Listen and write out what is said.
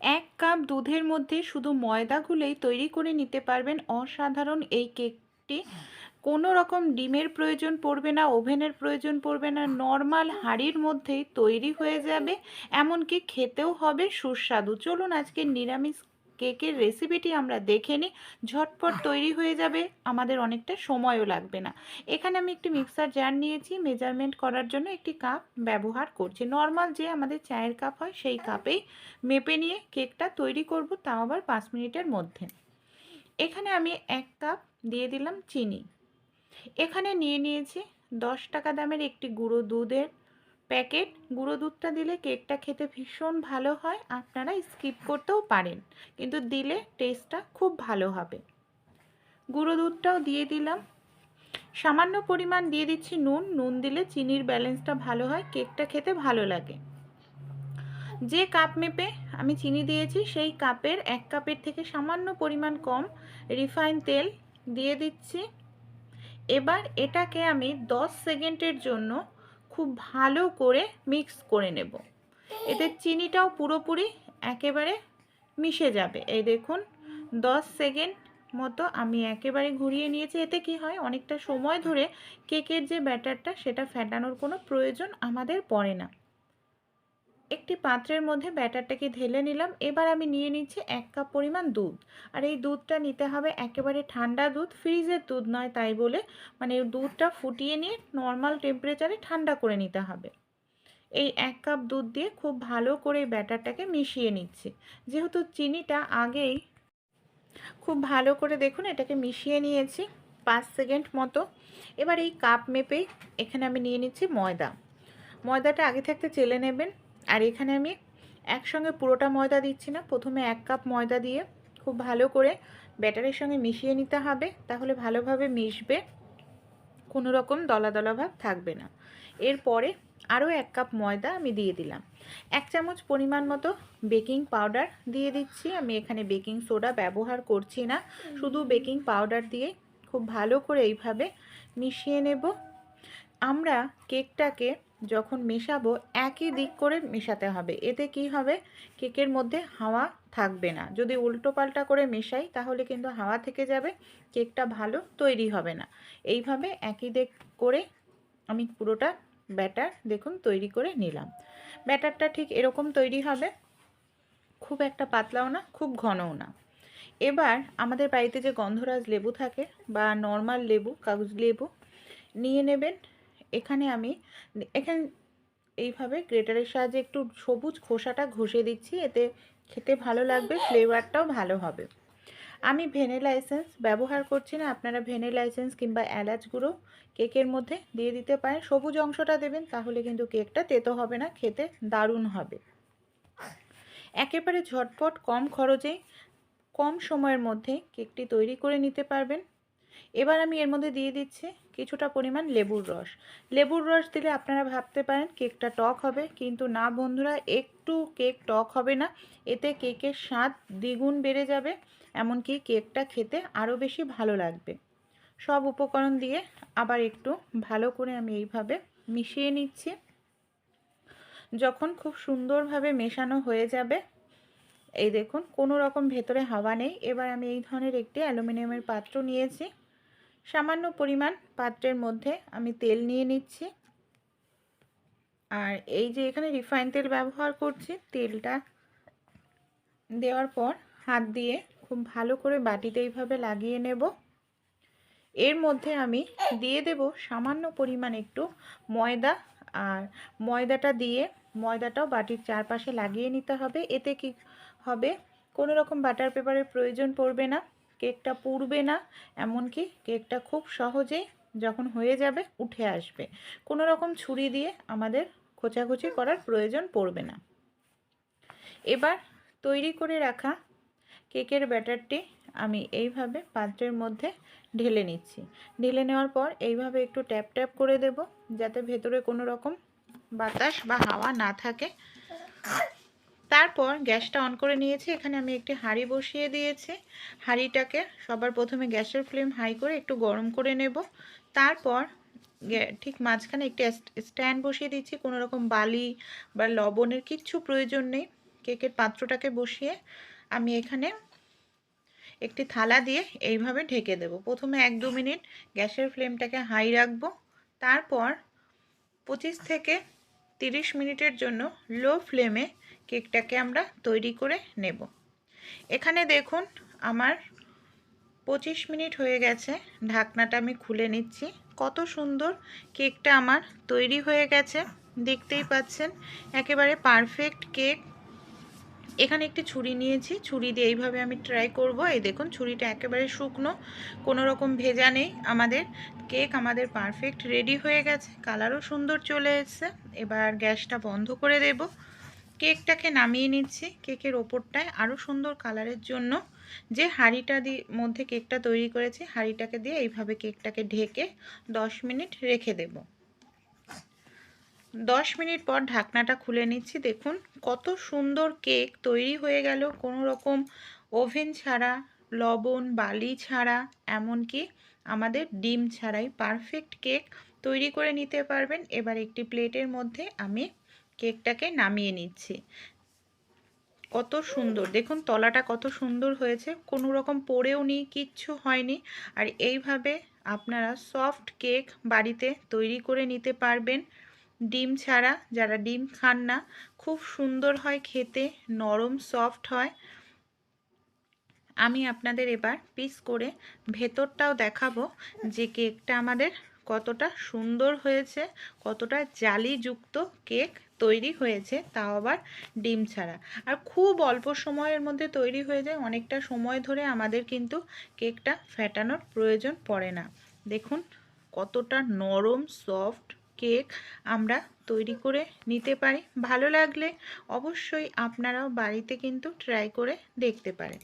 এক কাপ দুধের মধ্যে শুধু ময়দা গুলেই তৈরি করে নিতে পারবেন। অসাধারণ এই কেকটি। কোনো রকম ডিমের প্রয়োজন পড়বে না, ওভেনের প্রয়োজন পড়বে না, নর্মাল হাঁড়ির মধ্যেই তৈরি হয়ে যাবে। এমনকি খেতেও হবে সুস্বাদু। চলুন আজকে নিরামিষ কেকের রেসিপিটি আমরা দেখে নিই। ঝটপট তৈরি হয়ে যাবে আমাদের অনেকটা সময়ও লাগবে না। এখানে আমি একটি মিক্সার জার নিয়েছি মেজারমেন্ট করার জন্য একটি কাপ ব্যবহার করছি। নর্মাল যে আমাদের চায়ের কাপ হয় সেই কাপেই মেপে নিয়ে কেকটা তৈরি করব তাও আবার পাঁচ মিনিটের মধ্যে। এখানে আমি এক কাপ দিয়ে দিলাম চিনি। এখানে নিয়ে নিয়েছি দশ টাকা দামের একটি গুঁড়ো দুধের প্যাকেট, গুঁড়ো দুধটা দিলে কেকটা খেতে ভীষণ ভালো হয়, আপনারা স্কিপ করতেও পারেন। কিন্তু দিলে টেস্টটা খুব ভালো হবে। গুঁড়ো দুধটাও দিয়ে দিলাম। সামান্য পরিমাণ দিয়ে দিচ্ছি নুন। নুন দিলে চিনির ব্যালেন্সটা ভালো হয়, কেকটা খেতে ভালো লাগে। যে কাপ মেপে আমি চিনি দিয়েছি, সেই কাপের এক কাপের থেকে সামান্য পরিমাণ কম রিফাইন তেল দিয়ে দিচ্ছি। এবার এটাকে আমি 10 সেকেন্ডের জন্য খুব ভালো করে মিক্স করে নেব। এতে চিনিটাও পুরোপুরি একেবারে মিশে যাবে। এই দেখুন 10 সেকেন্ড মতো আমি একেবারে ঘুরিয়ে নিয়েছি। এতে কি হয়, অনেকটা সময় ধরে কেকের যে ব্যাটারটা সেটা ফেটানোর কোনো প্রয়োজন আমাদের পড়ে না। একটি পাত্রের মধ্যে ব্যাটারটাকে ঢেলে নিলাম। এবার আমি নিয়ে নিচ্ছি এক কাপ পরিমাণ দুধ। আর এই দুধটা নিতে হবে একেবারে ঠান্ডা দুধ, ফ্রিজের দুধ নয় তাই বলে। মানে দুধটা ফুটিয়ে নিয়ে নর্মাল টেম্পারেচারে ঠান্ডা করে নিতে হবে। এই এক কাপ দুধ দিয়ে খুব ভালো করে ব্যাটারটাকে মিশিয়ে নিচ্ছি। যেহেতু চিনিটা আগেই খুব ভালো করে দেখুন, এটাকে মিশিয়ে নিয়েছি পাঁচ সেকেন্ড মতো। এবার এই কাপ মেপেই এখানে আমি নিয়ে নিচ্ছি ময়দা। ময়দাটা আগে থাকতে চেলে নেবেন। আর এখানে আমি একসঙ্গে পুরোটা ময়দা দিচ্ছি না। প্রথমে এক কাপ ময়দা দিয়ে খুব ভালো করে ব্যাটারের সঙ্গে মিশিয়ে নিতে হবে, তাহলে ভালোভাবে মিশবে। কোনো রকম দলা দলা ভাব থাকবে না। এরপরে আরও এক কাপ ময়দা আমি দিয়ে দিলাম। এক চামচ পরিমাণ মতো বেকিং পাউডার দিয়ে দিচ্ছি। আমি এখানে বেকিং সোডা ব্যবহার করছি না। শুধু বেকিং পাউডার দিয়ে খুব ভালো করে এইভাবে মিশিয়ে নেব। আমরা কেকটাকে যখন মেশাবো, একই দিক করে মেশাতে হবে। এতে কি হবে? কেকের মধ্যে হাওয়া থাকবে না। যদি উল্টো পাল্টা করে মেশাই, তাহলে কিন্তু হাওয়া থেকে যাবে, কেকটা ভালো তৈরি হবে না। এইভাবে একই দিক করে আমি পুরোটা ব্যাটার দেখুন তৈরি করে নিলাম। ব্যাটারটা ঠিক এরকম তৈরি হবে, খুব একটা পাতলাও না, খুব ঘনও না। এবার আমাদের বাড়িতে যে গন্ধরাজ লেবু থাকে বা নর্মাল লেবু, কাগজ লেবু, নিয়ে নেবেন এখানে আমি, এখানে এইভাবে গ্রেটারের সাহায্যে একটু সবুজ খোসাটা ঘষে দিচ্ছি, এতে খেতে ভালো লাগবে, ফ্লেভারটাও ভালো হবে। আমি ভেনিলা এসেন্স ব্যবহার করছি না, আপনারা ভেনিলা এসেন্স কিংবা এলাচ গুঁড়ো কেকের মধ্যে দিয়ে দিতে পারেন। সবুজ অংশটা দেবেন, তাহলে কিন্তু কেকটা তেতো হবে না, খেতে দারুণ হবে। একেবারে ঝটপট, কম খরচে, কম সময়ের মধ্যে কেকটি তৈরি করে নিতে পারবেন। এবার আমি এর মধ্যে দিয়ে দিচ্ছি কিছুটা পরিমাণ লেবুর রস। লেবুর রস দিলে আপনারা ভাবতে পারেন কেকটা টক হবে, কিন্তু না বন্ধুরা, একটু কেক টক হবে না। এতে কেকের স্বাদ দ্বিগুণ বেড়ে যাবে, এমনকি কেকটা খেতে আরও বেশি ভালো লাগবে। সব উপকরণ দিয়ে আবার একটু ভালো করে আমি এইভাবে মিশিয়ে নিচ্ছি। যখন খুব সুন্দরভাবে মেশানো হয়ে যাবে, এই দেখুন, কোনো রকম ভেতরে হাওয়া নেই। এবার আমি এই ধরনের একটি অ্যালুমিনিয়ামের পাত্র নিয়েছি। সামান্য পরিমাণ পাত্রের মধ্যে আমি তেল নিয়ে নিচ্ছি। আর এই যে এখানে রিফাইন তেল ব্যবহার করছি, তেলটা দেওয়ার পর হাত দিয়ে খুব ভালো করে বাটিতে এইভাবে লাগিয়ে নেব। এর মধ্যে আমি দিয়ে দেব সামান্য পরিমাণ একটু ময়দা, আর ময়দাটা দিয়ে ময়দাটাও বাটির চারপাশে লাগিয়ে নিতে হবে। এতে কি হবে? কোনো রকম বাটার পেপারের প্রয়োজন পড়বে না। কেকটা পুড়বে না, এমনকি কেকটা খুব সহজেই যখন হয়ে যাবে উঠে আসবে। কোনো রকম ছুরি দিয়ে আমাদের খোঁচাখুচি করার প্রয়োজন পড়বে না। এবার তৈরি করে রাখা কেকের ব্যাটারটি আমি এইভাবে পাত্রের মধ্যে ঢেলে নিচ্ছি। ঢেলে নেওয়ার পর এইভাবে একটু ট্যাপ ট্যাপ করে দেব, যাতে ভেতরে কোনো রকম বাতাস বা হাওয়া না থাকে। তারপর গ্যাসটা অন করে নিয়েছি। এখানে আমি একটি হাঁড়ি বসিয়ে দিয়েছি। হাঁড়িটাকে সবার প্রথমে গ্যাসের ফ্লেম হাই করে একটু গরম করে নেব। তারপর ঠিক মাঝখানে একটি স্ট্যান্ড বসিয়ে দিচ্ছি। কোনো রকম বালি বা লবণের কিচ্ছু প্রয়োজন নেই। কেকের পাত্রটাকে বসিয়ে আমি এখানে একটি থালা দিয়ে এইভাবে ঢেকে দেব। প্রথমে এক দু মিনিট গ্যাসের ফ্লেমটাকে হাই রাখব। তারপর পঁচিশ থেকে তিরিশ মিনিটের জন্য লো ফ্লেমে কেকটাকে আমরা তৈরি করে নেব। এখানে দেখুন আমার পঁচিশ মিনিট হয়ে গেছে, ঢাকনাটা আমি খুলে নিচ্ছি। কত সুন্দর কেকটা আমার তৈরি হয়ে গেছে, দেখতেই পাচ্ছেন, একেবারে পারফেক্ট কেক। এখানে একটি ছুরি নিয়েছি, ছুরি দিয়ে এইভাবে আমি ট্রাই করব। এই দেখুন, ছুরিটা একেবারে শুকনো কোনো রকম ভেজা নেই। আমাদের কেক আমাদের পারফেক্ট রেডি হয়ে গেছে, কালারও সুন্দর চলে এসছে। এবার গ্যাসটা বন্ধ করে দেব। কেকটাকে নামিয়ে নিচ্ছি। কেকের ওপরটায় আরও সুন্দর কালারের জন্য যে হাঁড়িটা দিয়ে মধ্যে কেকটা তৈরি করেছি, হাঁড়িটাকে দিয়ে এইভাবে কেকটাকে ঢেকে দশ মিনিট রেখে দেব। দশ মিনিট পর ঢাকনাটা খুলে নিচ্ছি। দেখুন কত সুন্দর কেক তৈরি হয়ে গেল। কোনো রকম ওভেন ছাড়া, লবণ, বালি ছাড়া, এমনকি আমাদের ডিম ছাড়াই পারফেক্ট কেক তৈরি করে নিতে পারবেন। এবার একটি প্লেটের মধ্যে আমি কেকটাকে নামিয়ে নিচ্ছি। কত সুন্দর। দেখুন, তলাটা কত সুন্দর হয়েছে। কোনো রকম পড়েও নি, কিচ্ছু হয়নি। আর এইভাবে আপনারা সফট কেক বাড়িতে তৈরি করে নিতে পারবেন। ডিম ছাড়া যারা ডিম খান না, খুব সুন্দর হয় খেতে, নরম, সফট হয়। আমি আপনাদের এবার পিস করে ভেতরটাও দেখাবো যে কেকটা আমাদের কতটা সুন্দর হয়েছে, কতটা জালিযুক্ত কেক তৈরি হয়েছে, তাও আবার ডিম ছাড়া। আর খুব অল্প সময়ের মধ্যে তৈরি হয়ে যায়, অনেকটা সময় ধরে আমাদের কিন্তু কেকটা ফেটানোর প্রয়োজন পড়ে না। দেখুন, কতটা নরম, সফট কেক আমরা তৈরি করে নিতে পারি। ভালো লাগলে অবশ্যই আপনারাও বাড়িতে কিন্তু ট্রাই করে দেখতে পারেন।